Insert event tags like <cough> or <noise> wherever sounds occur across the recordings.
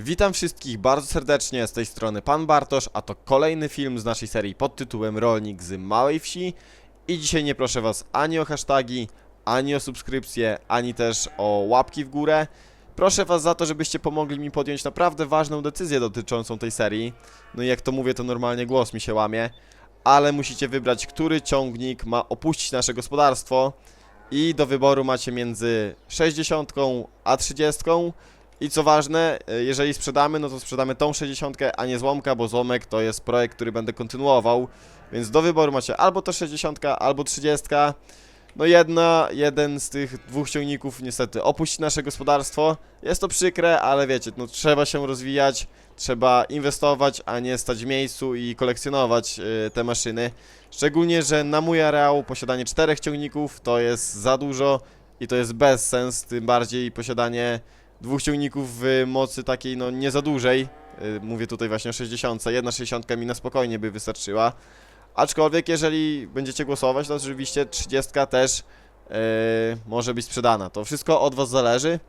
Witam wszystkich bardzo serdecznie z tej strony Pan Bartosz, a to kolejny film z naszej serii pod tytułem Rolnik z Małej Wsi. I dzisiaj nie proszę Was ani o hasztagi, ani o subskrypcję, ani też o łapki w górę. Proszę Was za to, żebyście pomogli mi podjąć naprawdę ważną decyzję dotyczącą tej serii. No i jak to mówię, to normalnie głos mi się łamie. Ale musicie wybrać, który ciągnik ma opuścić nasze gospodarstwo. I do wyboru macie między 60 a 30. I co ważne, e, jeżeli sprzedamy, no to sprzedamy tą 60, a nie złomka, bo złomek to jest projekt, który będę kontynuował. Więc do wyboru macie albo to 60, albo 30. No jedna, jeden z tych dwóch ciągników niestety opuści nasze gospodarstwo. Jest to przykre, ale wiecie, no trzeba się rozwijać, trzeba inwestować, a nie stać w miejscu i kolekcjonować y, te maszyny. Szczególnie, że na mój areał posiadanie czterech ciągników to jest za dużo i to jest bez sens, tym bardziej posiadanie dwóch ciągników w mocy takiej no nie za dużej. Y, Mówię tutaj właśnie o 60. Jedna 60 mi na spokojnie by wystarczyła. Aczkolwiek jeżeli będziecie głosować, to oczywiście 30 też yy, może być sprzedana. To wszystko od was zależy.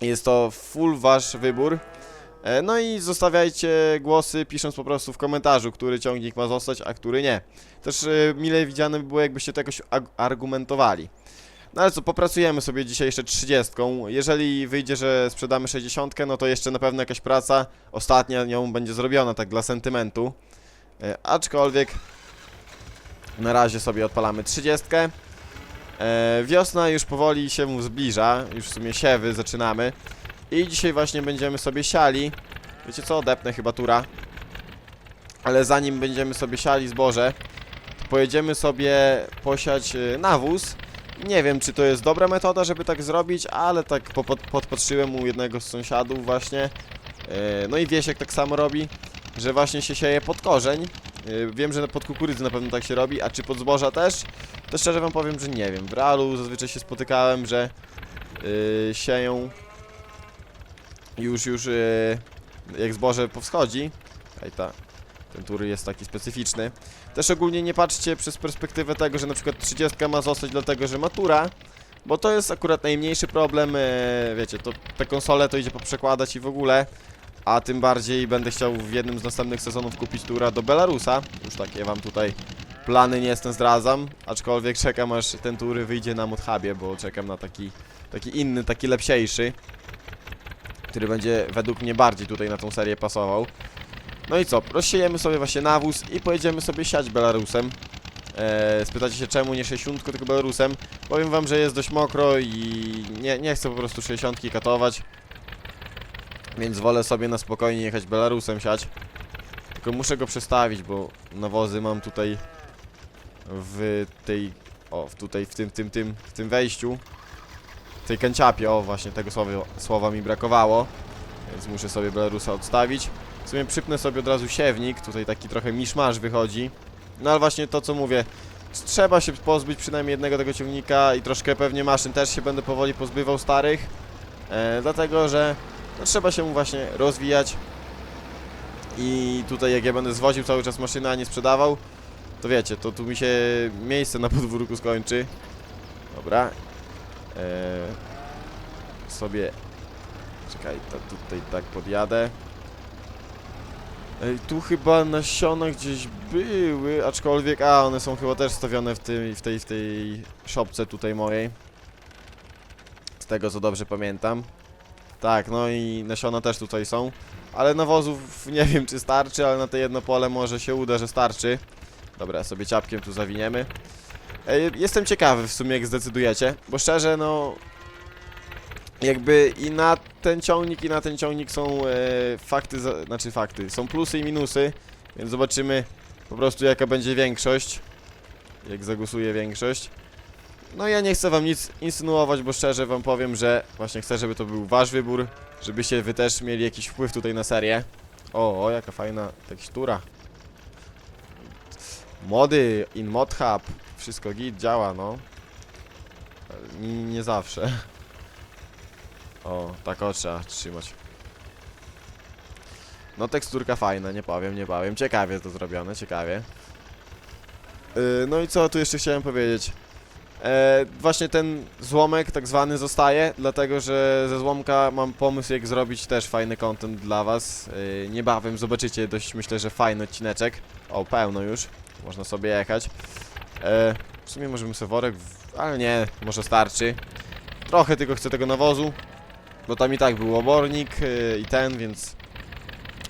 Jest to full wasz wybór. E, No i zostawiajcie głosy, pisząc po prostu w komentarzu, który ciągnik ma zostać, a który nie. Też e, mile widziane by było, jakbyście to jakoś argumentowali. No ale co, popracujemy sobie dzisiaj jeszcze 30. Jeżeli wyjdzie, że sprzedamy 60, no to jeszcze na pewno jakaś praca ostatnia nią będzie zrobiona, tak dla sentymentu. E, aczkolwiek na razie sobie odpalamy 30. E, wiosna już powoli się zbliża, już w sumie siewy zaczynamy. I dzisiaj właśnie będziemy sobie siali. Wiecie co, odepnę chyba tura. Ale zanim będziemy sobie siali zboże, pojedziemy sobie posiać e, nawóz. Nie wiem, czy to jest dobra metoda, żeby tak zrobić, ale tak po, pod, podpatrzyłem u jednego z sąsiadów właśnie. E, no i Wiesiek tak samo robi, że właśnie się sieje pod korzeń. E, wiem, że pod kukurydzy na pewno tak się robi, a czy pod zboża też? To szczerze wam powiem, że nie wiem. W realu zazwyczaj się spotykałem, że yy, sieją już, już yy, jak zboże powschodzi. Ej, ta, ten tury jest taki specyficzny. Też ogólnie nie patrzcie przez perspektywę tego, że na przykład 30 ma zostać dlatego, że matura, bo to jest akurat najmniejszy problem, yy, wiecie, to te konsole to idzie poprzekładać i w ogóle, a tym bardziej będę chciał w jednym z następnych sezonów kupić tura do Belarusa, już takie wam tutaj plany nie jestem zdradzam, aczkolwiek czekam aż ten tury wyjdzie na Mudhubie, bo czekam na taki, taki inny, taki lepsiejszy, który będzie według mnie bardziej tutaj na tą serię pasował. No i co, rozsiejemy sobie właśnie nawóz i pojedziemy sobie siać Belarusem. Eee, spytacie się czemu nie 60, tylko Belarusem. Powiem wam, że jest dość mokro i nie, nie chcę po prostu 60 katować. Więc wolę sobie na spokojnie jechać Belarusem siać. Tylko muszę go przestawić, bo nawozy mam tutaj w tej, o, tutaj, w tym, tym, tym, w tym wejściu, w tej kanciapie, o, właśnie tego słowa, słowa mi brakowało, więc muszę sobie Belarusa odstawić. W sumie przypnę sobie od razu siewnik, tutaj taki trochę miszmasz wychodzi, no ale właśnie to, co mówię, trzeba się pozbyć przynajmniej jednego tego ciągnika i troszkę pewnie maszyn też się będę powoli pozbywał starych, e, dlatego, że no, trzeba się właśnie rozwijać i tutaj jak ja będę zwoził cały czas maszynę, a nie sprzedawał, to wiecie, to tu mi się miejsce na podwórku skończy. Dobra. Eee, sobie... Czekaj, to tutaj tak podjadę. Ej, tu chyba nasiona gdzieś były, aczkolwiek... A, one są chyba też stawione w, tej, w, tej, w tej szopce tutaj mojej. Z tego co dobrze pamiętam. Tak, no i nasiona też tutaj są. Ale nawozów nie wiem czy starczy, ale na te jedno pole może się uda, że starczy. Dobra, sobie ciapkiem tu zawiniemy. Ej, Jestem ciekawy w sumie jak zdecydujecie, bo szczerze no... Jakby i na ten ciągnik i na ten ciągnik są e, fakty, za, znaczy fakty, są plusy i minusy, więc zobaczymy po prostu jaka będzie większość, jak zagłosuje większość. No ja nie chcę wam nic insynuować, bo szczerze wam powiem, że właśnie chcę, żeby to był wasz wybór, żebyście wy też mieli jakiś wpływ tutaj na serię. O, o jaka fajna tekstura. Mody, in mod hub, wszystko git, działa, no. Nie, nie zawsze. <laughs> O, tak o trzeba trzymać. No teksturka fajna, nie powiem, nie powiem. Ciekawie to zrobione, ciekawie. Yy, no i co tu jeszcze chciałem powiedzieć? E, właśnie ten złomek tak zwany zostaje, dlatego że ze złomka mam pomysł jak zrobić też fajny content dla was. E, niebawem zobaczycie dość myślę, że fajny odcineczek. O, pełno już. Można sobie jechać. E, w sumie możemy sobie worek, w... ale nie, może starczy. Trochę tylko chcę tego nawozu, bo tam i tak był obornik e, i ten, więc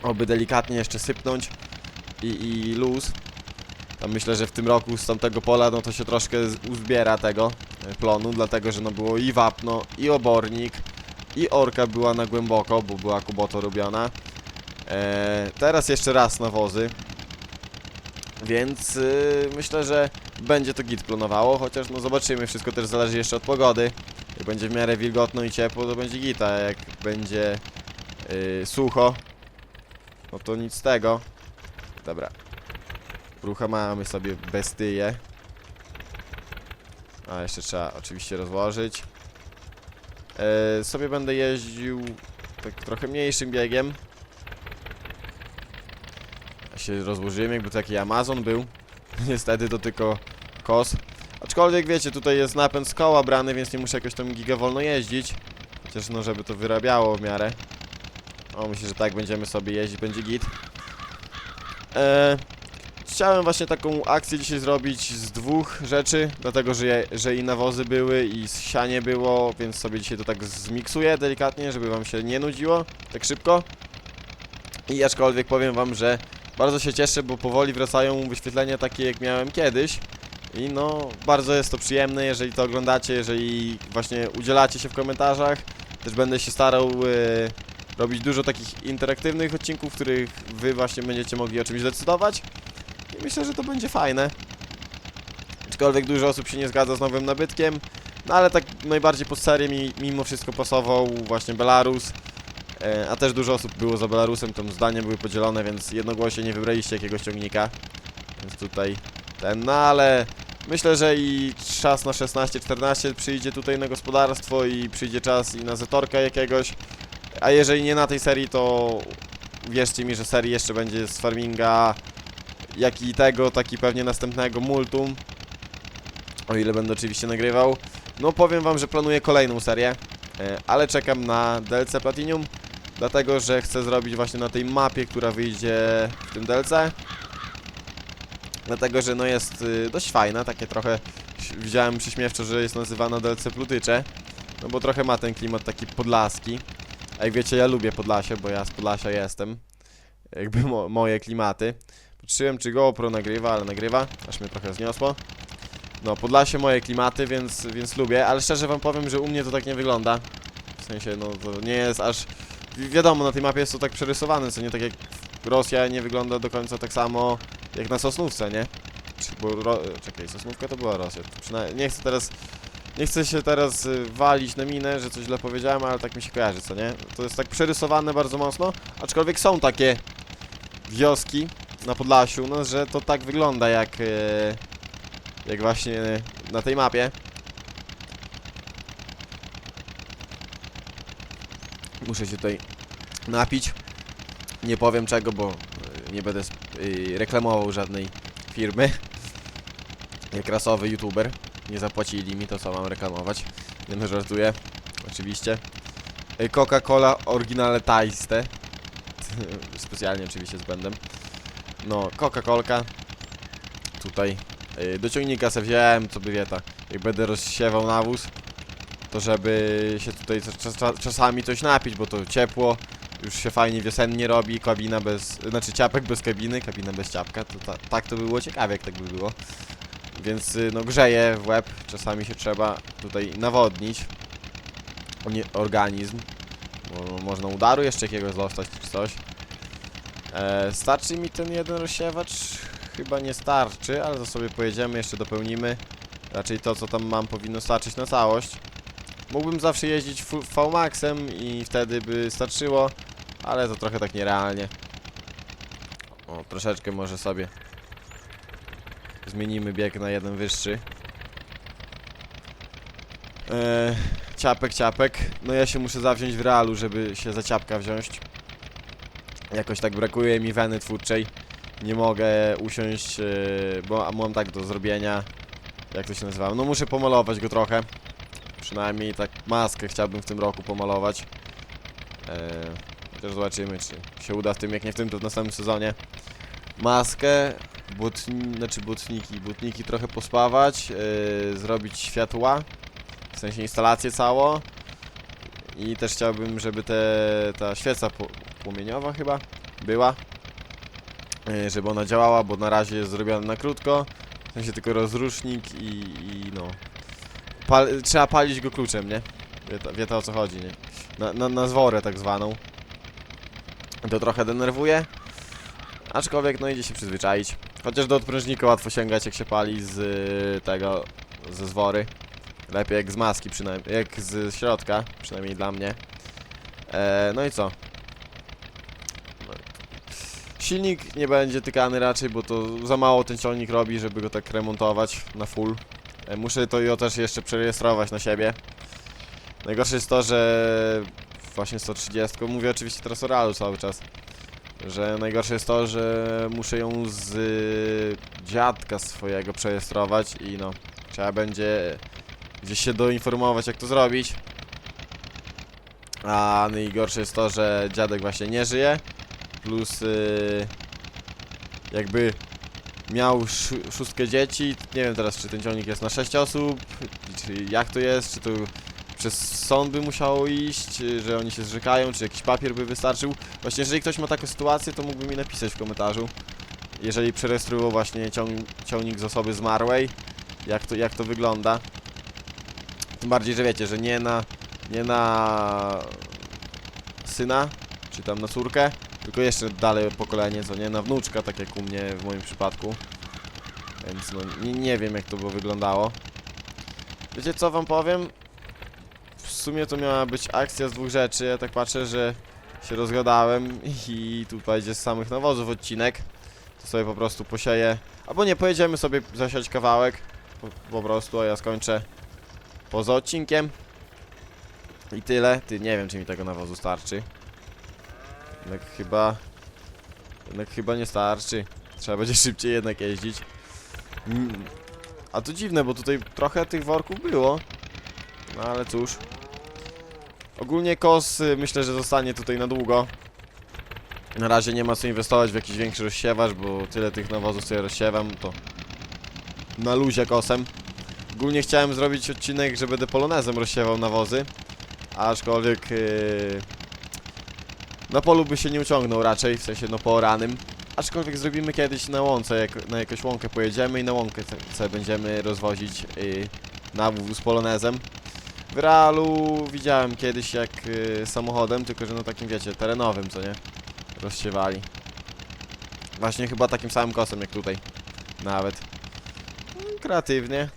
oby delikatnie jeszcze sypnąć i, i luz. Tam myślę, że w tym roku z tamtego pola no to się troszkę uzbiera tego e, plonu, dlatego że no było i wapno, i obornik, i orka była na głęboko, bo była kuboto robiona. E, teraz jeszcze raz nawozy. Więc y, myślę, że będzie to git plonowało, chociaż no zobaczymy, wszystko też zależy jeszcze od pogody. Jak będzie w miarę wilgotno i ciepło, to będzie gita, jak będzie y, sucho, no to nic z tego. Dobra. Uruchamiamy sobie bestyję. A jeszcze trzeba oczywiście rozłożyć. E, sobie będę jeździł tak trochę mniejszym biegiem. Ja się rozłożyłem, jakby taki Amazon był. <laughs> Niestety to tylko kos. Aczkolwiek wiecie, tutaj jest napęd z koła brany, więc nie muszę jakoś tam giga wolno jeździć. Chociaż no, żeby to wyrabiało w miarę. O, myślę, że tak będziemy sobie jeździć, będzie git. Eee, chciałem właśnie taką akcję dzisiaj zrobić z dwóch rzeczy, dlatego że, je, że i nawozy były i sianie było, więc sobie dzisiaj to tak zmiksuję delikatnie, żeby wam się nie nudziło tak szybko. I aczkolwiek powiem wam, że bardzo się cieszę, bo powoli wracają wyświetlenia takie jak miałem kiedyś. I no, bardzo jest to przyjemne, jeżeli to oglądacie, jeżeli właśnie udzielacie się w komentarzach. Też będę się starał e, robić dużo takich interaktywnych odcinków, w których wy właśnie będziecie mogli o czymś decydować. I myślę, że to będzie fajne. Aczkolwiek dużo osób się nie zgadza z nowym nabytkiem. No ale tak najbardziej pod serię mi mimo wszystko pasował właśnie Belarus. E, a też dużo osób było za Belarusem, tam zdania były podzielone, więc jednogłośnie nie wybraliście jakiegoś ciągnika. Więc tutaj ten, no ale myślę, że i czas na 16-14 przyjdzie tutaj na gospodarstwo i przyjdzie czas i na Zetorka jakiegoś. A jeżeli nie na tej serii, to wierzcie mi, że serii jeszcze będzie z farminga, jak i tego, tak i pewnie następnego multum. O ile będę oczywiście nagrywał. No powiem wam, że planuję kolejną serię, e, ale czekam na DLC Platinum, dlatego że chcę zrobić właśnie na tej mapie, która wyjdzie w tym DLC. Dlatego, że no jest y, dość fajna, takie trochę widziałem przyśmiewczo, że jest nazywana DLC Plutycze. No bo trochę ma ten klimat taki podlaski. A jak wiecie, ja lubię Podlasie, bo ja z Podlasia jestem. Jakby mo moje klimaty. Patrzyłem, czy GoPro nagrywa, ale nagrywa. Aż mnie trochę zniosło. No, Podlasie moje klimaty, więc, więc lubię, ale szczerze wam powiem, że u mnie to tak nie wygląda. W sensie, no to nie jest aż... wi- Wiadomo, na tej mapie jest to tak przerysowane, co nie tak jak Rosja nie wygląda do końca tak samo jak na Sosnówce, nie? Bo ro... Czekaj, Sosnówka to była Rosja. Przynajmniej nie chcę teraz... Nie chcę się teraz y, walić na minę, że coś źle powiedziałem, ale tak mi się kojarzy, co nie? To jest tak przerysowane bardzo mocno, aczkolwiek są takie wioski na Podlasiu, no, że to tak wygląda jak... y, jak właśnie na tej mapie. Muszę się tutaj napić. Nie powiem czego, bo y, nie będę reklamował żadnej firmy. Jak rasowy youtuber. Nie zapłacili mi, to co mam reklamować. Nie no, żartuję. Oczywiście. Y, Coca-Cola Originale Taiste. <laughs> Specjalnie oczywiście z błędem. No, Coca-Colka. Tutaj. Y, Do ciągnika se wziąłem, co by wieta. Jak będę rozsiewał nawóz, to żeby się tutaj czas, czas, czasami coś napić, bo to ciepło. Już się fajnie wiosennie robi, kabina bez, znaczy ciapek bez kabiny, kabina bez ciapka, to ta, tak to by było ciekawie, jak tak by było. Więc y, no grzeje w łeb, czasami się trzeba tutaj nawodnić organizm, bo można udaru jeszcze jakiegoś dostać czy coś. E, starczy mi ten jeden rozsiewacz? Chyba nie starczy, ale to sobie pojedziemy, jeszcze dopełnimy. Raczej to, co tam mam, powinno starczyć na całość. Mógłbym zawsze jeździć V-Maxem i wtedy by starczyło, ale to trochę tak nierealnie. O, troszeczkę może sobie zmienimy bieg na jeden wyższy. Eee, ciapek, ciapek. No ja się muszę zawziąć w realu, żeby się za ciapka wziąć. Jakoś tak brakuje mi weny twórczej. Nie mogę usiąść, e, bo mam tak do zrobienia. jak to się nazywa? No muszę pomalować go trochę. Przynajmniej tak maskę chciałbym w tym roku pomalować. Eee, chociaż zobaczymy, czy się uda w tym, jak nie w tym, to w następnym sezonie. Maskę, butni, znaczy butniki, butniki trochę pospawać, eee, zrobić światła, w sensie instalację całą. I też chciałbym, żeby te, ta świeca płomieniowa chyba była. Eee, żeby ona działała, bo na razie jest zrobiona na krótko. W sensie tylko rozrusznik i, i no. Pal, trzeba palić go kluczem, nie? Wie ta, wie ta o co chodzi, nie? Na, na, na zworę tak zwaną. To trochę denerwuje. Aczkolwiek no idzie się przyzwyczaić. Chociaż do odprężnika łatwo sięgać jak się pali z y, tego, ze zwory. Lepiej jak z maski przynajmniej, jak z środka, przynajmniej dla mnie. E, no i co? No. Silnik nie będzie tykany raczej, bo to za mało ten ciągnik robi, żeby go tak remontować na full. E, Muszę to ją też jeszcze przerejestrować na siebie. Najgorsze jest to, że właśnie 130, mówię oczywiście teraz o realu cały czas, że najgorsze jest to, że muszę ją z y, dziadka swojego przerejestrować i no, trzeba będzie gdzieś się doinformować jak to zrobić. A najgorsze jest to, że dziadek właśnie nie żyje, plus y, jakby miał sz- szóstkę dzieci. Nie wiem teraz, czy ten ciągnik jest na 6 osób, czy jak to jest, czy to przez sąd by musiało iść, czy że oni się zrzekają, czy jakiś papier by wystarczył. Właśnie, jeżeli ktoś ma taką sytuację, to mógłby mi napisać w komentarzu. Jeżeli przerejestrują właśnie ciąg ciągnik z osoby zmarłej, jak to, jak to wygląda. Tym bardziej, że wiecie, że nie na, nie na syna, czy tam na córkę, tylko jeszcze dalej pokolenie, co nie, na wnuczka, tak jak u mnie w moim przypadku. Więc no, nie, nie wiem jak to by wyglądało. Wiecie co wam powiem? Sumie to miała być akcja z dwóch rzeczy, ja tak patrzę, że się rozgadałem i tu będzie z samych nawozów odcinek. To sobie po prostu posieję, albo nie, pojedziemy sobie zasiać kawałek, po, po prostu, a ja skończę poza odcinkiem. I tyle. Ty, nie wiem czy mi tego nawozu starczy. Jednak chyba... Jednak chyba nie starczy. Trzeba będzie <laughs> szybciej jednak jeździć. Mm. A to dziwne, bo tutaj trochę tych worków było. No ale cóż. Ogólnie kos y, myślę, że zostanie tutaj na długo. Na razie nie ma co inwestować w jakiś większy rozsiewacz, bo tyle tych nawozów sobie rozsiewam, to na luzie kosem. Ogólnie chciałem zrobić odcinek, że będę polonezem rozsiewał nawozy, aczkolwiek yy, na polu by się nie uciągnął raczej, w sensie no pooranym. Aczkolwiek zrobimy kiedyś na łące, jak na jakąś łąkę pojedziemy i na łąkę będziemy rozwozić yy, nawóz z polonezem. W realu widziałem kiedyś jak yy, samochodem, tylko że no takim wiecie, terenowym, co nie? Rozsiewali. Właśnie chyba takim samym kosem jak tutaj. Nawet. No, kreatywnie.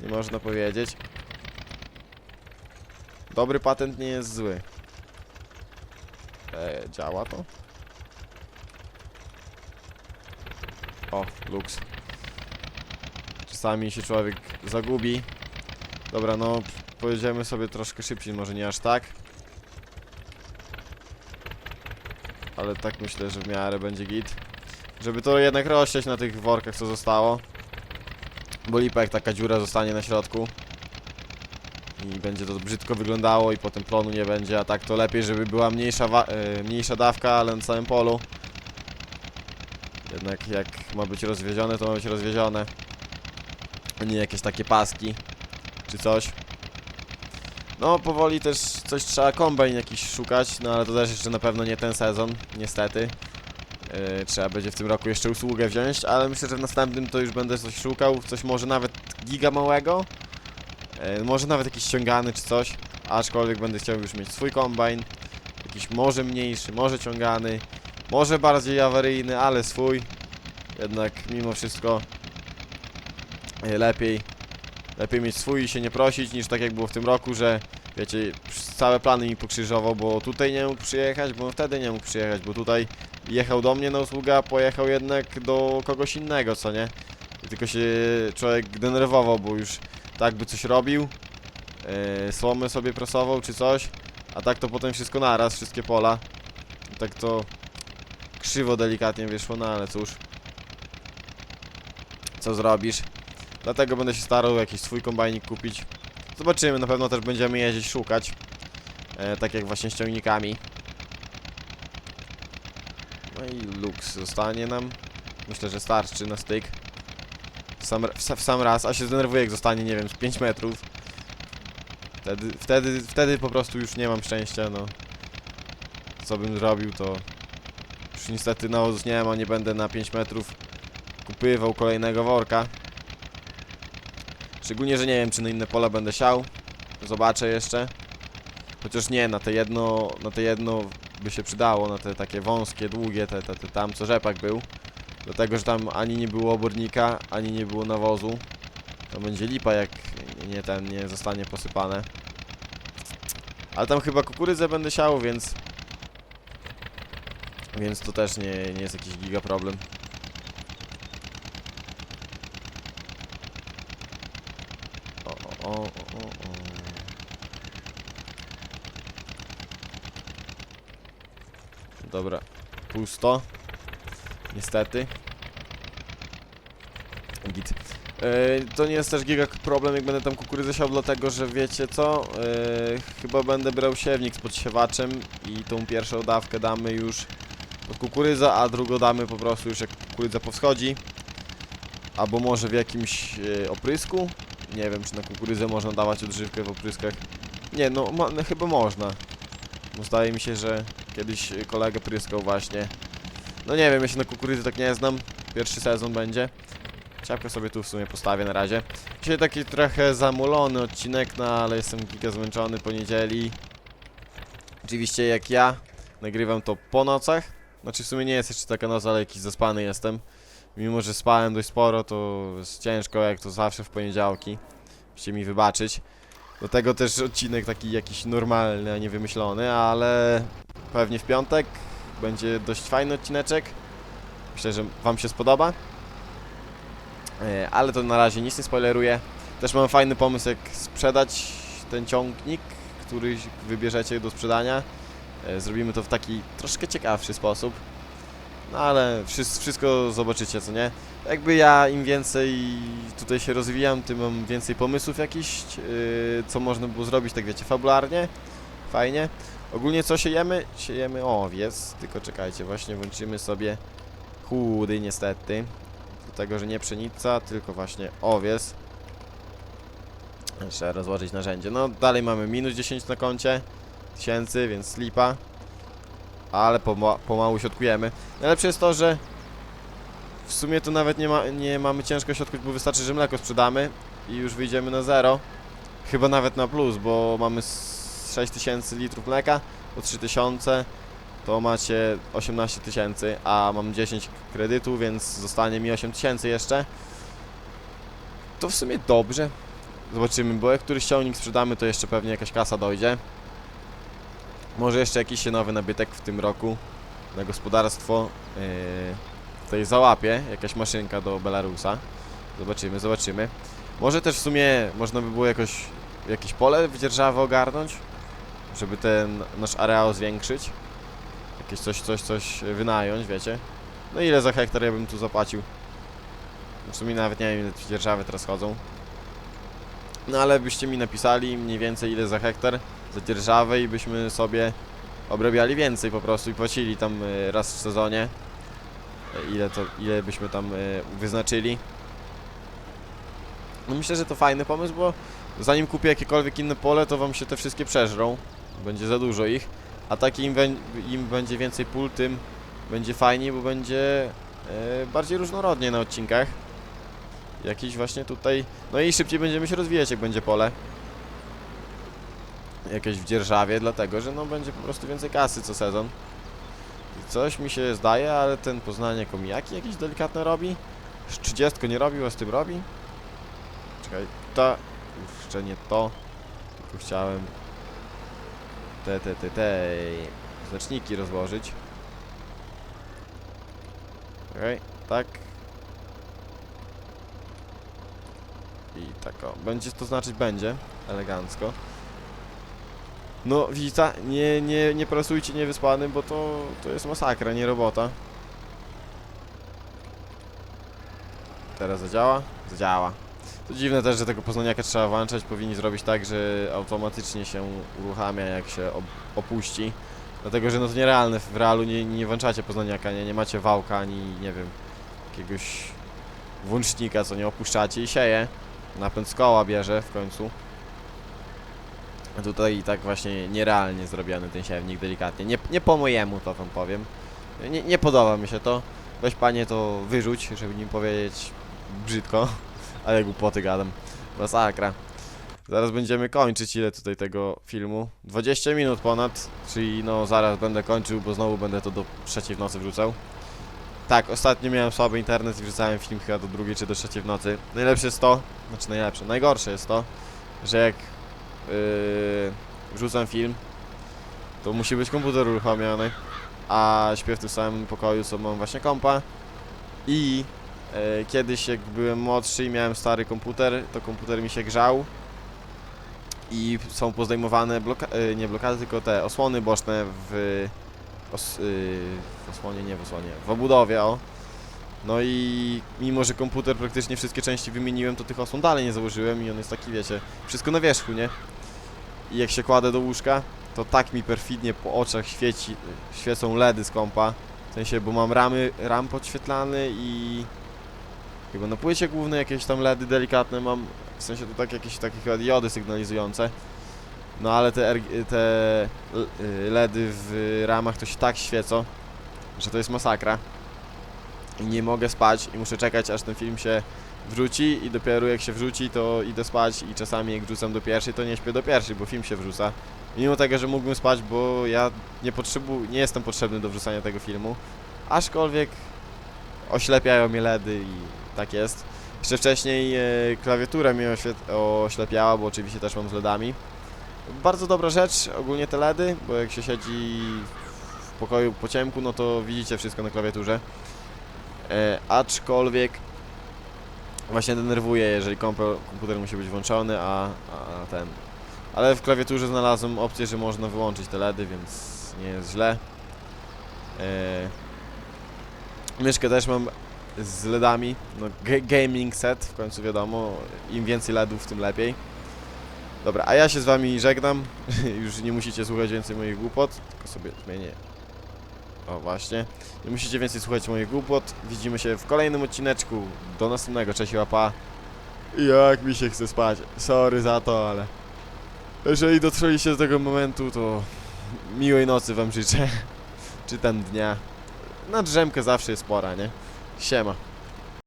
Nie można powiedzieć. Dobry patent nie jest zły. E, działa to? O, luks. Czasami się człowiek zagubi. Dobra, no pojedziemy sobie troszkę szybciej, może nie aż tak. Ale tak myślę, że w miarę będzie git. Żeby to jednak rozsiać na tych workach, co zostało. Bo lipa jak taka dziura zostanie na środku. I będzie to brzydko wyglądało i potem plonu nie będzie, a tak to lepiej, żeby była mniejsza, e, mniejsza dawka, ale na całym polu. Jednak jak ma być rozwiezione, to ma być rozwiezione. Nie jakieś takie paski, czy coś. No, powoli też coś trzeba kombajn jakiś szukać, no ale to też jeszcze na pewno nie ten sezon, niestety. Yy, trzeba będzie w tym roku jeszcze usługę wziąć, ale myślę, że w następnym to już będę coś szukał, coś może nawet giga małego. Yy, może nawet jakiś ściągany czy coś, aczkolwiek będę chciał już mieć swój kombajn. Jakiś może mniejszy, może ciągany, może bardziej awaryjny, ale swój. Jednak mimo wszystko yy, lepiej, lepiej mieć swój i się nie prosić niż tak jak było w tym roku, że wiecie, całe plany mi pokrzyżował, bo tutaj nie mógł przyjechać, bo wtedy nie mógł przyjechać, bo tutaj jechał do mnie na usługę, a pojechał jednak do kogoś innego, co nie? I tylko się człowiek denerwował, bo już tak by coś robił, yy, słomy sobie prasował czy coś, a tak to potem wszystko naraz, wszystkie pola. I tak to krzywo delikatnie wyszło, no ale cóż. Co zrobisz? Dlatego będę się starał jakiś swój kombajnik kupić. Zobaczymy, na pewno też będziemy jeździć szukać. E, tak jak właśnie z ciągnikami. No i luks zostanie nam. Myślę, że starczy na styk. W sam, w, w sam raz, a się zdenerwuję jak zostanie, nie wiem, z 5 metrów. Wtedy, wtedy, wtedy po prostu już nie mam szczęścia, no. Co bym zrobił, to... Już niestety nawozów nie ma, nie będę na 5 metrów kupywał kolejnego worka. Szczególnie, że nie wiem, czy na inne pola będę siał. Zobaczę jeszcze. Chociaż nie, na te jedno, na te jedno by się przydało, na te takie wąskie, długie, te, te, te tam co rzepak był. Dlatego, że tam ani nie było obornika, ani nie było nawozu. To będzie lipa, jak nie ten nie zostanie posypane. Ale tam chyba kukurydzę będę siał, więc... Więc to też nie, nie jest jakiś giga problem. O, o. Dobra, pusto. Niestety. Git. E, to nie jest też giga problem, jak będę tam kukurydzę siał, dlatego że wiecie co? E, chyba będę brał siewnik z podsiewaczem i tą pierwszą dawkę damy już pod kukurydzę, a drugą damy po prostu już jak kukurydza powschodzi. Albo może w jakimś e, oprysku. Nie wiem, czy na kukurydzę można dawać odżywkę w opryskach. Nie, no, ma, no chyba można. Bo zdaje mi się, że kiedyś kolega pryskał właśnie. No nie wiem, ja się na kukurydzy tak nie znam. Pierwszy sezon będzie. Ciapkę sobie tu w sumie postawię na razie. Dzisiaj taki trochę zamulony odcinek, no ale jestem giga zmęczony po niedzieli. Oczywiście jak ja nagrywam to po nocach. Znaczy w sumie nie jest jeszcze taka noc, ale jakiś zaspany jestem. Mimo, że spałem dość sporo, to jest ciężko, jak to zawsze w poniedziałki. Musicie mi wybaczyć. Do tego też odcinek taki jakiś normalny, a nie wymyślony, ale pewnie w piątek będzie dość fajny odcineczek. Myślę, że Wam się spodoba. E, Ale to na razie nic nie spoileruję. Też mam fajny pomysł, jak sprzedać ten ciągnik, który wybierzecie do sprzedania. E, Zrobimy to w taki troszkę ciekawszy sposób. No ale wszystko, zobaczycie, co nie? Jakby ja im więcej tutaj się rozwijam, tym mam więcej pomysłów jakichś, yy, co można było zrobić, tak wiecie, fabularnie. Fajnie. Ogólnie co siejemy? Siejemy owiec, tylko czekajcie, właśnie włączymy sobie chudy niestety. Do tego, że nie pszenica, tylko właśnie owiec. Trzeba rozłożyć narzędzie. No dalej mamy minus 10 na koncie tysięcy, więc lipa. Ale poma pomału środkujemy. Najlepsze jest to, że w sumie to nawet nie, ma, nie mamy ciężko środków, bo wystarczy, że mleko sprzedamy i już wyjdziemy na zero. Chyba nawet na plus, bo mamy s- 6000 litrów mleka, po 3000 to macie 18 tysięcy, a mam 10 kredytu, więc zostanie mi 8000 jeszcze. To w sumie dobrze. Zobaczymy, bo jak któryś ciągnik sprzedamy, to jeszcze pewnie jakaś kasa dojdzie. Może jeszcze jakiś się nowy nabytek w tym roku na gospodarstwo yy, tutaj załapie, jakaś maszynka do Belarusa. Zobaczymy, zobaczymy. Może też w sumie można by było jakoś, jakieś pole wydzierżawy ogarnąć, żeby ten nasz areał zwiększyć. Jakieś coś, coś, coś wynająć, wiecie. No ile za hektar ja bym tu zapłacił? W sumie nawet nie wiem ile dzierżawy teraz chodzą. No ale byście mi napisali mniej więcej ile za hektar za dzierżawę i byśmy sobie obrabiali więcej po prostu i płacili tam y, raz w sezonie. Y, Ile to, ile byśmy tam y, wyznaczyli. No myślę, że to fajny pomysł, bo zanim kupię jakiekolwiek inne pole, to wam się te wszystkie przeżrą. Będzie za dużo ich. A tak im, im będzie więcej pól, tym będzie fajniej, bo będzie e, bardziej różnorodnie na odcinkach. Jakiś właśnie tutaj... No i szybciej będziemy się rozwijać, jak będzie pole. Jakieś w dzierżawie, dlatego, że no będzie po prostu więcej kasy co sezon. I Coś mi się zdaje, ale ten Poznanie komijaki jakieś delikatne robi. Z 30 nie robił, a z tym robi. Czekaj, to... Jeszcze nie to. Tylko chciałem te, te, te, te znaczniki rozłożyć. Okej, tak. I tak o. Będzie to znaczyć będzie. Elegancko. No, widzicie, nie, nie, nie pracujcie niewyspanym, bo to, to jest masakra, nie robota. Teraz zadziała? Zadziała. To dziwne też, że tego poznaniaka trzeba włączać, powinni zrobić tak, że automatycznie się uruchamia jak się op opuści. Dlatego, że no to nierealne, w realu nie, nie włączacie poznaniaka, nie, nie macie wałka, ani nie wiem, jakiegoś włącznika, co nie opuszczacie i sieje. Napęd z koła bierze w końcu. A tutaj tak właśnie nierealnie zrobiony ten siewnik, delikatnie. Nie, nie po mojemu to wam powiem. Nie, nie podoba mi się to. Weź panie to wyrzuć, żeby nim powiedzieć brzydko. <laughs> Ale głupoty gadam. Masakra. Zaraz będziemy kończyć. Ile tutaj tego filmu? 20 minut ponad, czyli no zaraz będę kończył, bo znowu będę to do trzeciej w nocy wrzucał. Tak, ostatnio miałem słaby internet i wrzucałem film chyba do drugiej czy do trzeciej w nocy. Najlepsze jest to, znaczy najlepsze, najgorsze jest to, że jak wrzucam film, to musi być komputer uruchomiony, a śpię w tym samym pokoju, co mam właśnie kompa i e, kiedyś jak byłem młodszy i miałem stary komputer, to komputer mi się grzał i są pozdejmowane bloka e, nie blokady, tylko te osłony boczne w os w osłonie, nie w osłonie, w obudowie, o. No i mimo, że komputer praktycznie wszystkie części wymieniłem, to tych osłon dalej nie założyłem i on jest taki, wiecie, wszystko na wierzchu, nie? I jak się kładę do łóżka, to tak mi perfidnie po oczach świeci, świecą LEDy z kompa. W sensie, bo mam ramy, ram podświetlany i chyba na płycie głównej jakieś tam LEDy delikatne mam. W sensie to tak jakieś takie chyba diody sygnalizujące. No ale te, te y, LEDy w ramach to się tak świecą, że to jest masakra. I nie mogę spać i muszę czekać aż ten film się wrzuci i dopiero jak się wrzuci to idę spać i czasami jak wrzucam do pierwszej to nie śpię do pierwszej, bo film się wrzuca. Mimo tego, że mógłbym spać, bo ja nie potrzebu nie jestem potrzebny do wrzucania tego filmu, aczkolwiek oślepiają mnie LEDy i tak jest. Jeszcze wcześniej e, klawiatura mnie oślepiała, bo oczywiście też mam z LEDami. Bardzo dobra rzecz, ogólnie te LEDy, bo jak się siedzi w pokoju po ciemku, no to widzicie wszystko na klawiaturze. E, aczkolwiek właśnie denerwuje, jeżeli komputer musi być włączony, a, a ten. Ale w klawiaturze znalazłem opcję, że można wyłączyć te LEDy, więc nie jest źle. E, myszkę też mam z LEDami, no ga- gaming set, w końcu wiadomo, im więcej LEDów, tym lepiej. Dobra, a ja się z wami żegnam, <laughs> już nie musicie słuchać więcej moich głupot, tylko sobie zmienię. O właśnie, nie musicie więcej słuchać moich głupot, widzimy się w kolejnym odcineczku, do następnego, cześć łapa. Jak mi się chce spać, sorry za to, ale... Jeżeli dotrwaliście do tego momentu, to miłej nocy wam życzę, <laughs> czy tam dnia. Na drzemkę zawsze jest pora, nie? Siema.